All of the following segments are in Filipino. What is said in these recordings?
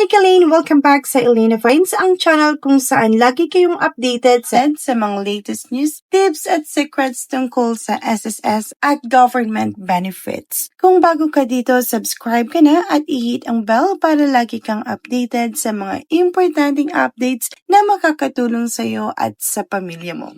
Hi Kaline! Welcome back sa Elena Finds, ang channel kung saan lagi kayong updated sa, sa mga latest news, tips at secrets tungkol sa SSS at government benefits. Kung bago ka dito, subscribe ka na at i-hit ang bell para lagi kang updated sa mga importanteng updates na makakatulong sa iyo at sa pamilya mo.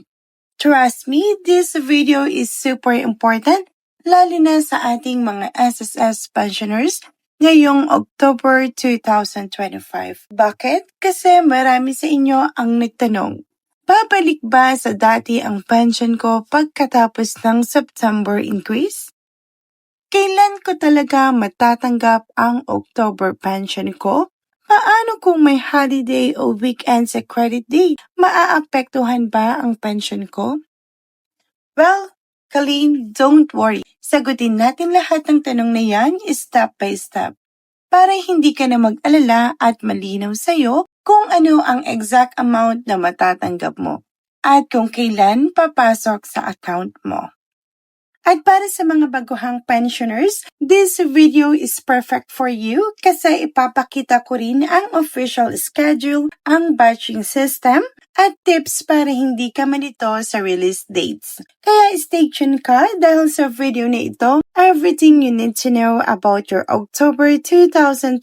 Trust me, this video is super important lalo na sa ating mga SSS pensioners ngayong October 2025. Bakit? Kasi marami sa inyo ang nagtanong, babalik ba sa dati ang pension ko pagkatapos ng September increase? Kailan ko talaga matatanggap ang October pension ko? Paano kung may holiday o weekend sa credit day? Maaapektuhan ba ang pension ko? Well, Colleen, don't worry. Sagutin natin lahat ng tanong na yan step by step para hindi ka na mag-alala at malinaw sa'yo kung ano ang exact amount na matatanggap mo at kung kailan papasok sa account mo. At para sa mga baguhang pensioners, this video is perfect for you kasi ipapakita ko rin ang official schedule, ang batching system, at tips para hindi ka malito sa release dates. Kaya stay tuned ka dahil sa video na ito, everything you need to know about your October 2025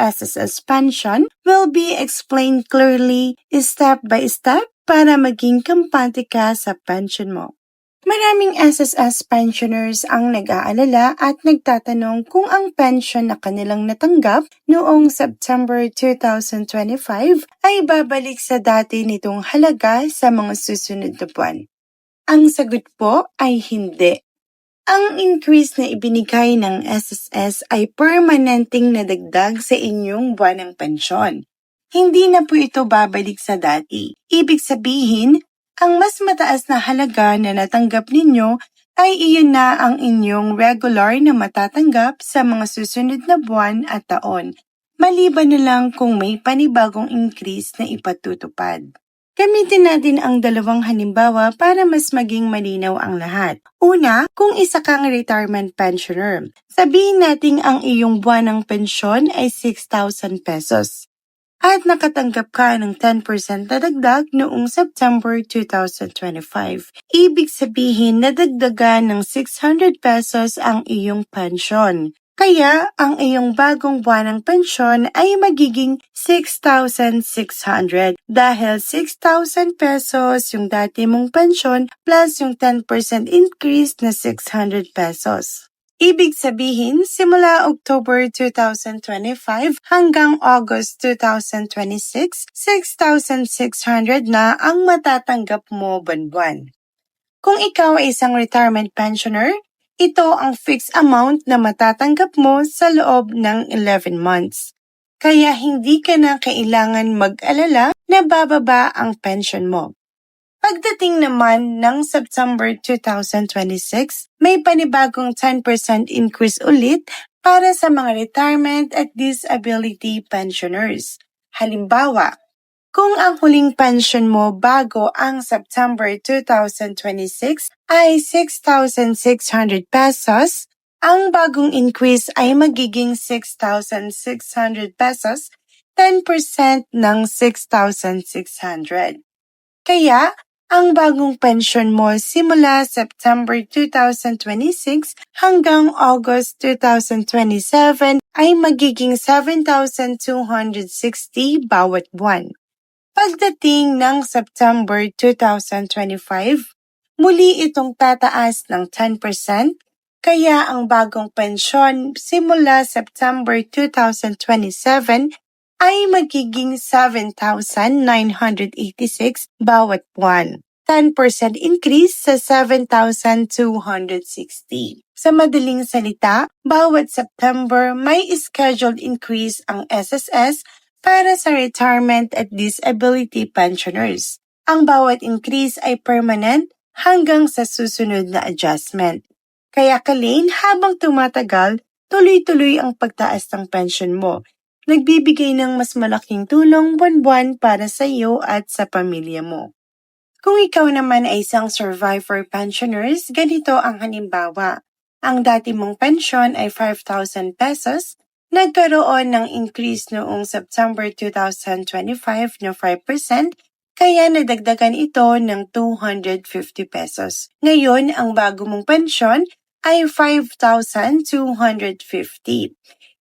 SSS pension will be explained clearly step by step para maging kampante ka sa pension mo. Maraming SSS pensioners ang nag-aalala at nagtatanong kung ang pension na kanilang natanggap noong September 2025 ay babalik sa dati nitong halaga sa mga susunod na buwan. Ang sagot po ay hindi. Ang increase na ibinigay ng SSS ay permanenteng nadagdag sa inyong buwanang pensyon. Hindi na po ito babalik sa dati. Ibig sabihin, ang mas mataas na halaga na natanggap ninyo ay iyon na ang inyong regular na matatanggap sa mga susunod na buwan at taon, maliban na lang kung may panibagong increase na ipatutupad. Gamitin natin ang dalawang halimbawa para mas maging malinaw ang lahat. Una, kung isa kang retirement pensioner, sabihin natin ang iyong buwanang pensyon ay 6,000 pesos at nakatanggap ka ng 10% na dagdag noong September 2025. Ibig sabihin na dagdagan ng 600 pesos ang iyong pensyon. Kaya ang iyong bagong buwanang pensyon ay magiging 6,600 dahil 6,000 pesos yung dati mong pensyon plus yung 10% increase na 600 pesos. Ibig sabihin, simula October 2025 hanggang August 2026, 6,600 na ang matatanggap mo buwan-buwan. Kung ikaw ay isang retirement pensioner, ito ang fixed amount na matatanggap mo sa loob ng 11 months. Kaya hindi ka na kailangan mag-alala na bababa ang pension mo. Pagdating naman ng September 2026, may panibagong 10% increase ulit para sa mga retirement at disability pensioners. Halimbawa, kung ang huling pension mo bago ang September 2026 ay 6,600 pesos, ang bagong increase ay magiging 6,600 pesos, 10% ng 6,600. Kaya, ang bagong pensyon mo simula September 2026 hanggang August 2027 ay magiging 7,260 bawat buwan. Pagdating ng September 2025, muli itong tataas ng 10%, kaya ang bagong pensyon simula September 2027 ay magiging 7,986 bawat buwan. 10% increase sa 7,260. Sa madaling salita, bawat September may scheduled increase ang SSS para sa retirement at disability pensioners. Ang bawat increase ay permanent hanggang sa susunod na adjustment. Kaya Kalain, habang tumatagal, tuloy-tuloy ang pagtaas ng pension mo nagbibigay ng mas malaking tulong buwan-buwan para sa iyo at sa pamilya mo. Kung ikaw naman ay isang survivor pensioners, ganito ang halimbawa. Ang dati mong pensyon ay 5,000 pesos, nagkaroon ng increase noong September 2025 na 5%, kaya nadagdagan ito ng 250 pesos. Ngayon, ang bago mong pensyon ay 5,250.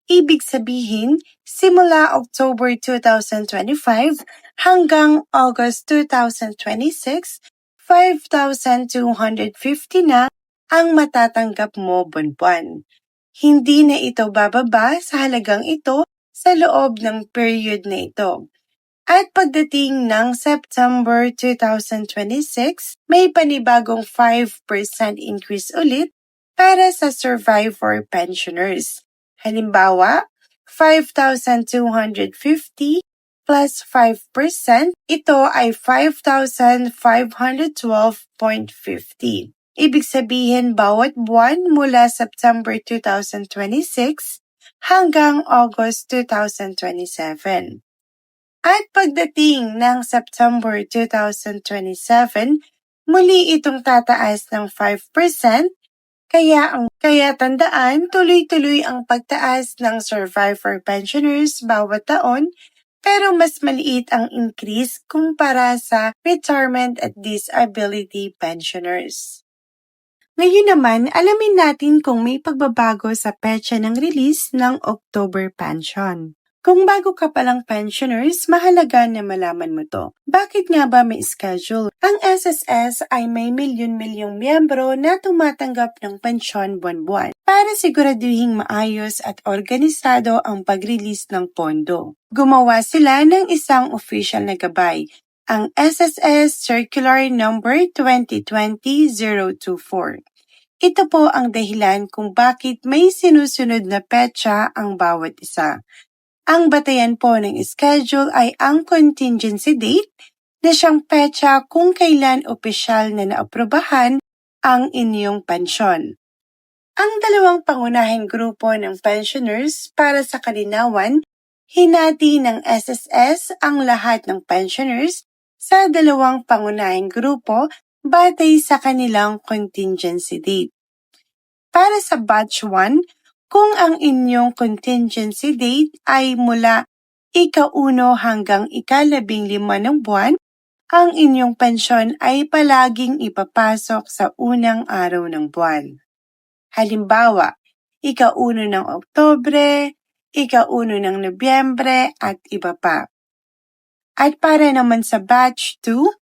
Ibig sabihin, simula October 2025 hanggang August 2026, 5,250 na ang matatanggap mo buwan-buwan. Hindi na ito bababa sa halagang ito sa loob ng period na ito. At pagdating ng September 2026, may panibagong 5% increase ulit para sa survivor pensioners. Halimbawa, 5,250 plus 5%, ito ay 5,512.50. Ibig sabihin, bawat buwan mula September 2026 hanggang August 2027. At pagdating ng September 2027, muli itong tataas ng 5%, kaya ang kaya tandaan, tuloy-tuloy ang pagtaas ng survivor pensioners bawat taon, pero mas maliit ang increase kumpara sa retirement at disability pensioners. Ngayon naman, alamin natin kung may pagbabago sa petsa ng release ng October pension. Kung bago ka palang pensioners, mahalaga na malaman mo to. Bakit nga ba may schedule? Ang SSS ay may milyon-milyong miyembro na tumatanggap ng pensyon buwan-buwan para siguraduhing maayos at organisado ang pag-release ng pondo. Gumawa sila ng isang official na gabay, ang SSS Circular Number 2020-024. Ito po ang dahilan kung bakit may sinusunod na petsa ang bawat isa. Ang batayan po ng schedule ay ang contingency date na siyang petsa kung kailan opisyal na naaprubahan ang inyong pensyon. Ang dalawang pangunahing grupo ng pensioners para sa kalinawan, hinati ng SSS ang lahat ng pensioners sa dalawang pangunahing grupo batay sa kanilang contingency date. Para sa batch 1, kung ang inyong contingency date ay mula ikauno hanggang ikalabing lima ng buwan, ang inyong pensyon ay palaging ipapasok sa unang araw ng buwan. Halimbawa, ikauno ng Oktobre, ikauno ng Nobyembre, at iba pa. At para naman sa batch 2,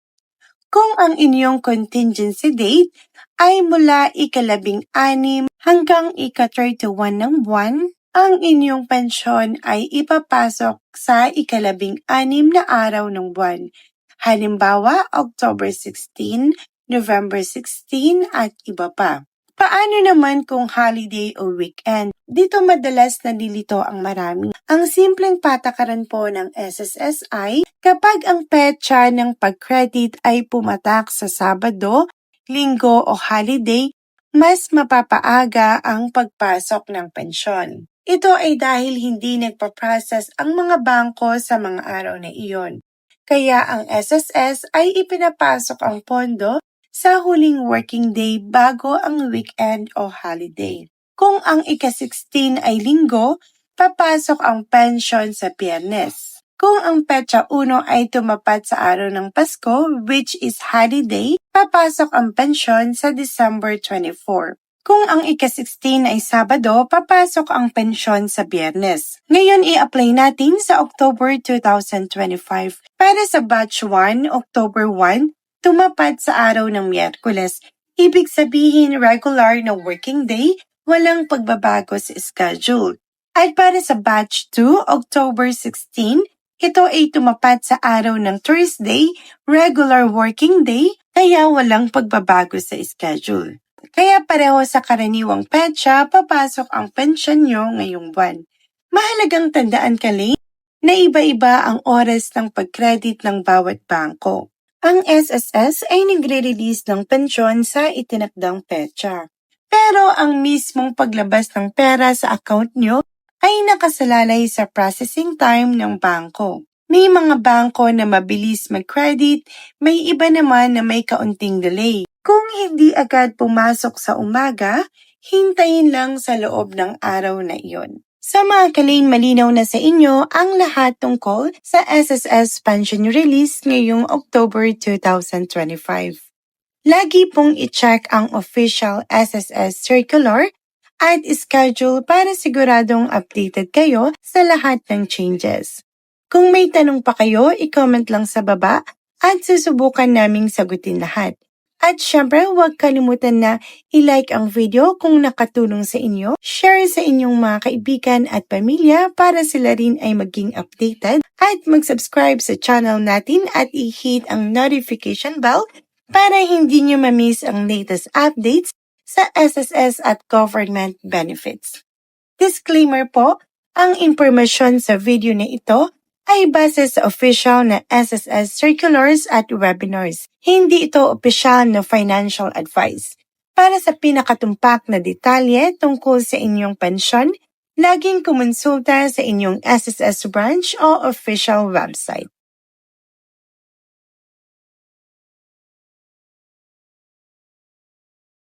kung ang inyong contingency date ay mula ikalabing anim hanggang ika-31 ng buwan, ang inyong pensyon ay ipapasok sa ikalabing anim na araw ng buwan. Halimbawa, October 16, November 16, at iba pa. Paano naman kung holiday o weekend? Dito madalas nalilito ang marami. Ang simpleng patakaran po ng SSSI, kapag ang petsa ng pag-credit ay pumatak sa Sabado, Linggo o holiday, mas mapapaaga ang pagpasok ng pensyon. Ito ay dahil hindi nagpa-process ang mga bangko sa mga araw na iyon. Kaya ang SSS ay ipinapasok ang pondo sa huling working day bago ang weekend o holiday. Kung ang ika-16 ay linggo, papasok ang pension sa biyernes. Kung ang petsa 1 ay tumapat sa araw ng Pasko, which is holiday, papasok ang pensyon sa December 24. Kung ang ika-16 ay Sabado, papasok ang pensyon sa Biyernes. Ngayon i-apply natin sa October 2025. Para sa batch 1, October 1, tumapat sa araw ng Miyerkules. Ibig sabihin regular na working day, walang pagbabago sa schedule. At para sa batch 2, October 16, ito ay tumapat sa araw ng Thursday, regular working day, kaya walang pagbabago sa schedule. Kaya pareho sa karaniwang petsa, papasok ang pensyon nyo ngayong buwan. Mahalagang tandaan kali na iba-iba ang oras ng pag-credit ng bawat bangko. Ang SSS ay nagre-release ng pensyon sa itinakdang petsa. Pero ang mismong paglabas ng pera sa account nyo ay nakasalalay sa processing time ng bangko. May mga bangko na mabilis mag-credit, may iba naman na may kaunting delay. Kung hindi agad pumasok sa umaga, hintayin lang sa loob ng araw na iyon. Sa mga kalin, malinaw na sa inyo ang lahat tungkol sa SSS pension release ngayong October 2025. Lagi pong i-check ang official SSS circular at schedule para siguradong updated kayo sa lahat ng changes. Kung may tanong pa kayo, i-comment lang sa baba at susubukan naming sagutin lahat. At syempre, huwag kalimutan na i-like ang video kung nakatulong sa inyo, share sa inyong mga kaibigan at pamilya para sila rin ay maging updated, at mag-subscribe sa channel natin at i-hit ang notification bell para hindi nyo ma-miss ang latest updates sa SSS at government benefits. Disclaimer po, ang impormasyon sa video na ito ay base sa official na SSS circulars at webinars. Hindi ito opisyal na financial advice. Para sa pinakatumpak na detalye tungkol sa inyong pensyon, laging kumonsulta sa inyong SSS branch o official website.